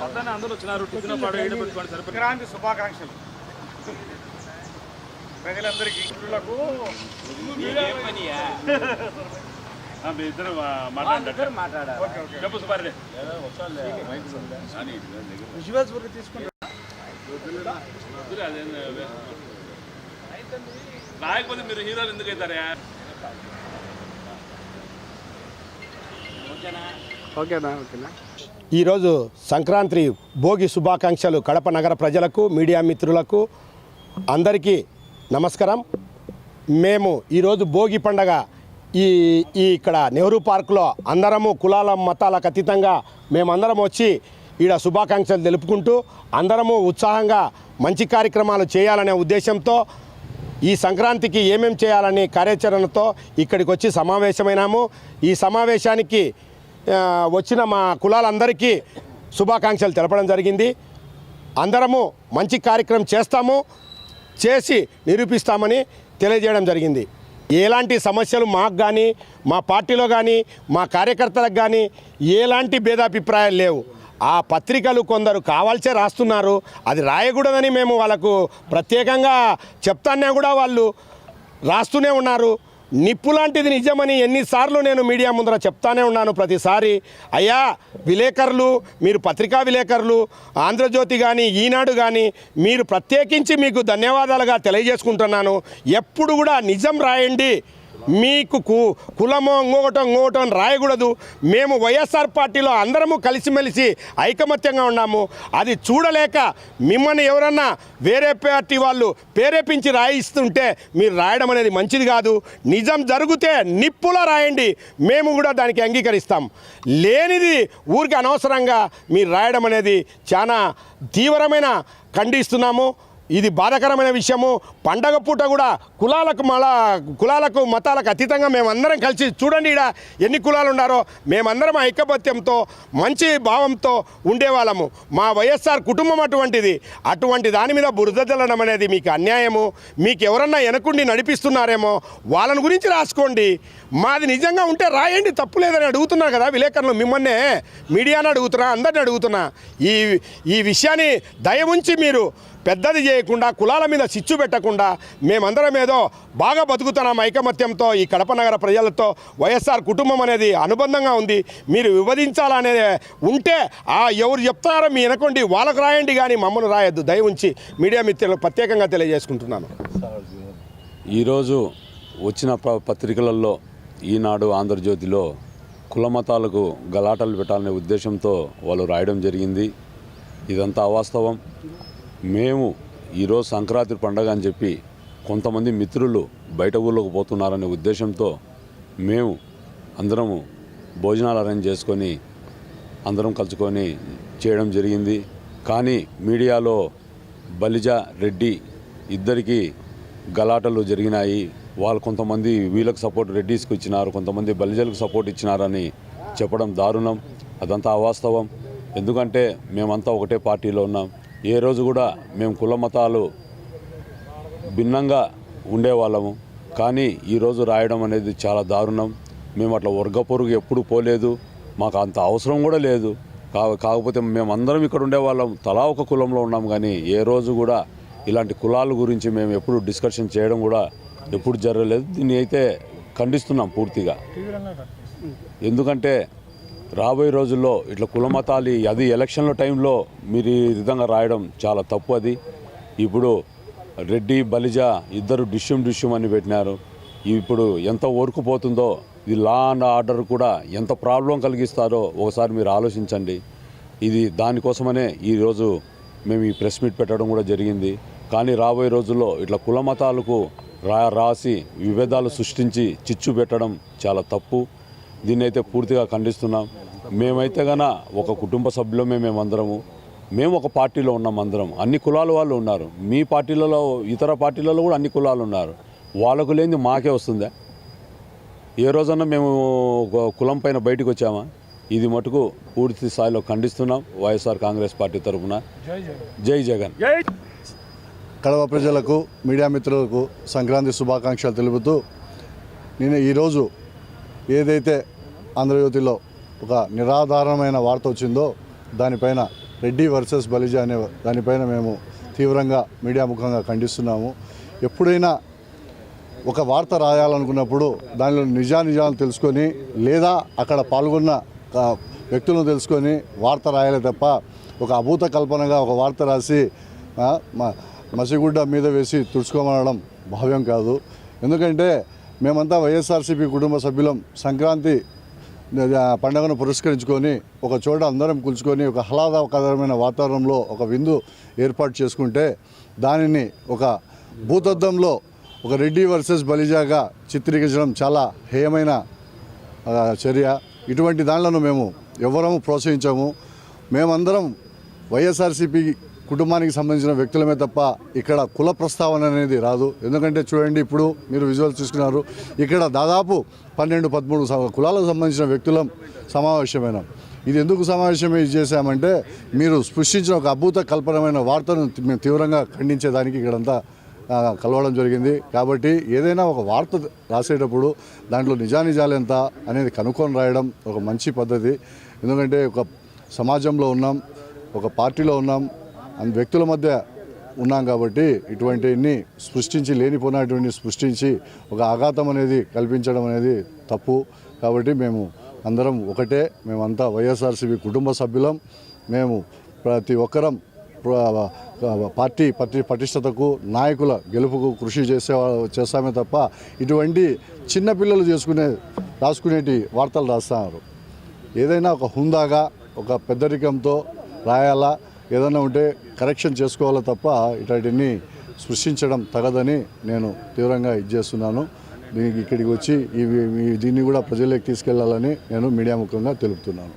పక్కనే అందరూ వచ్చినారు టిఫిన్ పాడు ఈడ పెట్టుకోండి సరిపోతుంది సంక్రాంతి శుభాకాంక్షలు. ప్రజలందరికీ మిత్రులకు మీ ఇద్దరు మాట్లాడారు ఓకే ఓకే. చెప్పు అదేం లేదు. రాయకపోతే మీరు హీరోలు ఎందుకు అవుతారా ఓకేనా ఓకేనా? ఈరోజు సంక్రాంతి భోగి శుభాకాంక్షలు కడప నగర ప్రజలకు మీడియా మిత్రులకు అందరికీ నమస్కారం. మేము ఈరోజు భోగి పండగ ఈ ఈ ఇక్కడ నెహ్రూ పార్కులో అందరము కులాల మతాలకు అతీతంగా మేమందరం వచ్చి ఈడ శుభాకాంక్షలు తెలుపుకుంటూ అందరము ఉత్సాహంగా మంచి కార్యక్రమాలు చేయాలనే ఉద్దేశంతో ఈ సంక్రాంతికి ఏమేం చేయాలని కార్యాచరణతో ఇక్కడికి వచ్చి సమావేశమైనాము. ఈ సమావేశానికి వచ్చిన మా కులాలందరికీ శుభాకాంక్షలు తెలపడం జరిగింది. అందరము మంచి కార్యక్రమం చేస్తాము చేసి నిరూపిస్తామని తెలియజేయడం జరిగింది. ఎలాంటి సమస్యలు మాకు కానీ మా పార్టీలో కానీ మా కార్యకర్తలకు కానీ ఎలాంటి భేదాభిప్రాయాలు లేవు. ఆ పత్రికలు కొందరు కావాల్సే రాస్తున్నారు. అది రాయకూడదని మేము వాళ్ళకు ప్రత్యేకంగా చెప్తానే కూడా వాళ్ళు రాస్తూనే ఉన్నారు. నిప్పు లాంటిది నిజమని ఎన్నిసార్లు నేను మీడియా ముందర చెప్తానే ఉన్నాను ప్రతిసారి. అయ్యా విలేకరులు మీరు పత్రికా విలేకరులు ఆంధ్రజ్యోతి కానీ ఈనాడు కానీ మీరు ప్రత్యేకించి మీకు ధన్యవాదాలుగా తెలియజేసుకుంటున్నాను. ఎప్పుడు కూడా నిజం రాయండి. మీకు కు కులమో ఇంకొకటో ఇంకొకటో అని రాయకూడదు. మేము వైఎస్ఆర్ పార్టీలో అందరము కలిసిమెలిసి ఐకమత్యంగా ఉన్నాము. అది చూడలేక మిమ్మల్ని ఎవరన్నా వేరే పార్టీ వాళ్ళు ప్రేరేపించి రాయిస్తుంటే మీరు రాయడం అనేది మంచిది కాదు. నిజం జరిగితే నిప్పులా రాయండి. మేము కూడా దానికి అంగీకరిస్తాం. లేనిది ఊరికి అనవసరంగా మీరు రాయడం అనేది చాలా తీవ్రమైన ఖండిస్తున్నాము. ఇది బాధాకరమైన విషయము. పండగ పూట కూడా కులాలకు మళ్ళా కులాలకు మతాలకు అతీతంగా మేమందరం కలిసి చూడండి ఇక్కడ ఎన్ని కులాలు ఉన్నారో. మేమందరం ఐకపత్యంతో మంచి భావంతో ఉండేవాళ్ళము. మా వైఎస్ఆర్ కుటుంబం అటువంటిది. అటువంటి దాని మీద బురద జల్లడం అనేది మీకు అన్యాయము. మీకు ఎవరన్నా వెనకుండి నడిపిస్తున్నారేమో వాళ్ళని గురించి రాసుకోండి. మాది నిజంగా ఉంటే రాయండి తప్పు లేదని అడుగుతున్నారు కదా విలేకరులు మిమ్మల్నే. మీడియాను అడుగుతున్నా అందరిని అడుగుతున్నా. ఈ ఈ విషయాన్ని దయ ఉంచి మీరు పెద్దది చేయకుండా కులాల మీద చిచ్చు పెట్టకుండా మేమందరం ఏదో బాగా బతుకుతున్నాం ఐకమత్యంతో ఈ కడప నగర ప్రజలతో వైఎస్ఆర్ కుటుంబం అనేది అనుబంధంగా ఉంది. మీరు విభజించాలనేది ఉంటే ఆ ఎవరు చెప్తారో మీ వినకండి వాళ్ళకు రాయండి కానీ మమ్మల్ని రాయొద్దు. దయ ఉంచి మీడియా మిత్రులు ప్రత్యేకంగా తెలియజేసుకుంటున్నాను. ఈరోజు వచ్చిన ప- పత్రికలలో ఈనాడు ఆంధ్రజ్యోతిలో కుల మతాలకు గలాటలు పెట్టాలనే ఉద్దేశంతో వాళ్ళు రాయడం జరిగింది. ఇదంతా అవాస్తవం. మేము ఈరోజు సంక్రాంతి పండగ అని చెప్పి కొంతమంది మిత్రులు బయట ఊళ్ళోకి పోతున్నారనే ఉద్దేశంతో మేము అందరము భోజనాలు అరేంజ్ చేసుకొని అందరం కలుసుకొని చేయడం జరిగింది. కానీ మీడియాలో బలిజ రెడ్డి ఇద్దరికి గలాటలు జరిగినాయి. వాళ్ళు కొంతమంది వీళ్ళకి సపోర్ట్ రెడ్డీస్కి ఇచ్చినారు కొంతమంది బలిజలకు సపోర్ట్ ఇచ్చినారని చెప్పడం దారుణం. అదంతా అవాస్తవం. ఎందుకంటే మేమంతా ఒకటే పార్టీలో ఉన్నాం. ఏ రోజు కూడా మేము కుల మతాలు భిన్నంగా ఉండేవాళ్ళము. కానీ ఈరోజు రాయడం అనేది చాలా దారుణం. మేము అట్లా వర్గ పొరుగు ఎప్పుడు పోలేదు. మాకు అంత అవసరం కూడా లేదు. కా కాకపోతే మేమందరం ఇక్కడ ఉండేవాళ్ళం. తలా ఒక కులంలో ఉన్నాం కానీ ఏ రోజు కూడా ఇలాంటి కులాల గురించి మేము ఎప్పుడు డిస్కషన్ చేయడం కూడా ఎప్పుడు జరగలేదు. దీన్ని అయితే ఖండిస్తున్నాం పూర్తిగా. ఎందుకంటే రాబోయే రోజుల్లో ఇట్లా కులమతాలు అది ఎలక్షన్ల టైంలో మీరు ఈ విధంగా రాయడం చాలా తప్పు అది. ఇప్పుడు రెడ్డి బలిజ ఇద్దరు డిష్యం డిష్యం అని పెట్టినారు. ఇప్పుడు ఎంత ఓరుకుపోతుందో ఇది లా అండ్ ఆర్డర్ కూడా ఎంత ప్రాబ్లం కలిగిస్తారో ఒకసారి మీరు ఆలోచించండి. ఇది దానికోసమనే ఈరోజు మేము ఈ ప్రెస్ మీట్ పెట్టడం కూడా జరిగింది. కానీ రాబోయే రోజుల్లో ఇట్లా కుల మతాలకు రా రాసి విభేదాలు సృష్టించి చిచ్చు పెట్టడం చాలా తప్పు. దీన్ని అయితే పూర్తిగా ఖండిస్తున్నాం. మేమైతే గన ఒక కుటుంబ సభ్యులమే మేమందరము. మేము ఒక పార్టీలో ఉన్నాం అందరం. అన్ని కులాల వాళ్ళు ఉన్నారు. మీ పార్టీలలో ఇతర పార్టీలలో కూడా అన్ని కులాలు ఉన్నారు. వాళ్ళకు లేనిది మాకే వస్తుందా? ఏ రోజన్నా మేము ఒక కులం పైన బయటకు వచ్చామా? ఇది మటుకు పూర్తి స్థాయిలో ఖండిస్తున్నాం వైఎస్ఆర్ కాంగ్రెస్ పార్టీ తరఫున. జై జగన్. కడవ ప్రజలకు మీడియా మిత్రులకు సంక్రాంతి శుభాకాంక్షలు తెలుపుతూ నేను ఈరోజు ఏదైతే ఆంధ్రజ్యోతిలో ఒక నిరాధారమైన వార్త వచ్చిందో దానిపైన రెడ్డి వర్సెస్ బలిజ అనే దానిపైన మేము తీవ్రంగా మీడియా ముఖంగా ఖండిస్తున్నాము. ఎప్పుడైనా ఒక వార్త రాయాలనుకున్నప్పుడు దానిలో నిజానిజాలు తెలుసుకొని లేదా అక్కడ పాల్గొన్న వ్యక్తులను తెలుసుకొని వార్త రాయాలి తప్ప ఒక అభూత కల్పనగా ఒక వార్త రాసి మసిగుడ్డ మీద వేసి తుడుచుకోమనడం భావ్యం కాదు. ఎందుకంటే మేమంతా వైఎస్ఆర్సీపీ కుటుంబ సభ్యులం. సంక్రాంతి పండుగను పురస్కరించుకొని ఒక చోట అందరం కూల్చుకొని ఒక ఆహ్లాదకరమైన వాతావరణంలో ఒక విందు ఏర్పాటు చేసుకుంటే దానిని ఒక భూతద్దంలో ఒక రెడ్డి వర్సెస్ బలిజాగా చిత్రీకరించడం చాలా హేయమైన చర్య. ఇటువంటి దానిలను మేము ఎవరము ప్రోత్సహించాము. మేమందరం వైఎస్ఆర్సీపీ కుటుంబానికి సంబంధించిన వ్యక్తులమే తప్ప ఇక్కడ కుల ప్రస్తావన అనేది రాదు. ఎందుకంటే చూడండి ఇప్పుడు మీరు విజువల్ చూసుకున్నారు ఇక్కడ దాదాపు పన్నెండు పదమూడు కులాలకు సంబంధించిన వ్యక్తులం సమావేశమైన? ఇది ఎందుకు సమావేశం చేశామంటే మీరు స్పృశించిన ఒక అద్భుత కల్పనమైన వార్తను మేము తీవ్రంగా ఖండించేదానికి ఇక్కడంతా కలవడం జరిగింది. కాబట్టి ఏదైనా ఒక వార్త రాసేటప్పుడు దాంట్లో నిజానిజాలు ఎంత అనేది కనుక్కొని రాయడం ఒక మంచి పద్ధతి. ఎందుకంటే ఒక సమాజంలో ఉన్నాం ఒక పార్టీలో ఉన్నాం అందు వ్యక్తుల మధ్య ఉన్నాం కాబట్టి ఇటువంటివన్నీ సృష్టించి లేనిపోయినటువంటి సృష్టించి ఒక ఆఘాతం అనేది కల్పించడం అనేది తప్పు. కాబట్టి మేము అందరం ఒకటే మేమంతా వైఎస్ఆర్సీపీ కుటుంబ సభ్యులం. మేము ప్రతి ఒక్కరం పార్టీ పటి పటిష్టతకు నాయకుల గెలుపుకు కృషి చేసే చేస్తామే తప్ప ఇటువంటి చిన్నపిల్లలు చేసుకునే రాసుకునేటి వార్తలు రాస్తున్నారు. ఏదైనా ఒక హుందాగా ఒక పెద్దరికంతో రాయాలా ఏదైనా ఉంటే కరెక్షన్ చేసుకోవాలి తప్ప ఇటాటిని సృష్టించడం తగదని నేను తీవ్రంగా ఇది చేస్తున్నాను. దీనికి ఇక్కడికి వచ్చి ఇవి ఈ- దీన్ని కూడా ప్రజల్లోకి తీసుకెళ్ళాలని నేను మీడియా ముఖంగా తెలుపుతున్నాను.